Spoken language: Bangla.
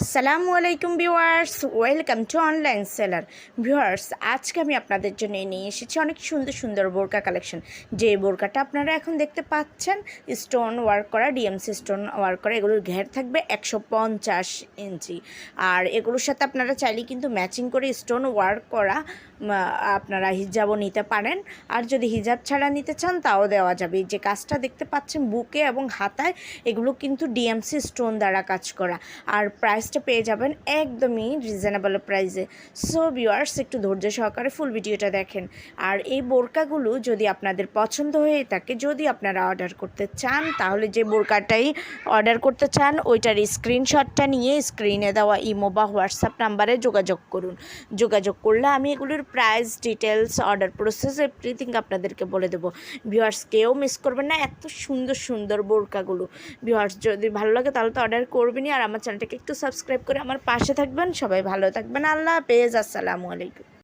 আসসালামু আলাইকুম viewers, welcome to online seller. Viewers, আজকে আমি আপনাদের জন্য নিয়ে এসেছি অনেক সুন্দর সুন্দর বোরকা কালেকশন। যে বোরকাটা আপনারা এখন দেখতে পাচ্ছেন, স্টোন ওয়ার্ক করা, ডিএমসি স্টোন ওয়ার্ক করা, এগুলোর ঘের থাকবে একশো পঞ্চাশ ইঞ্চি। আর এগুলোর সাথে আপনারা চাইলে কিন্তু ম্যাচিং করে স্টোন ওয়ার্ক করা আপনারা হিজাবও নিতে পারেন। আর যদি হিজাব ছাড়া নিতে চান, তাও দেওয়া যাবে। যে কাজটা দেখতে পাচ্ছেন, বুকে এবং হাতায়, এগুলো কিন্তু ডিএমসি স্টোন দ্বারা কাজ করা। আর প্রাইসটা পেয়ে যাবেন একদমই রিজনেবল প্রাইসে সো ভিউয়ার্স একটু ধৈর্য সহকারে ফুল ভিডিওটা দেখেন। আর এই বোরকাগুলো যদি আপনাদের পছন্দ হয়ে থাকে, যদি আপনারা অর্ডার করতে চান, তাহলে যে বোরকাটাই অর্ডার করতে চান, ওইটার স্ক্রিনশটটা নিয়ে স্ক্রিনে দেওয়া ইমো বা হোয়াটসঅ্যাপ নাম্বারে যোগাযোগ করুন। যোগাযোগ করলে আমি এগুলোর price details order process everything আপনাদেরকে বলে দেবো। ভিউয়ার্স কেউ মিস করবেন না, এত সুন্দর সুন্দর বোরকাগুলো। ভিউয়ার্স যদি ভালো লাগে তাহলে তো অর্ডার করবেনই। আর আমার চ্যানেলটাকে একটু সাবস্ক্রাইব করে আমার পাশে থাকবেন। সবাই ভালো থাকবেন। আল্লাহ হাফেজ। আসসালামু আলাইকুম।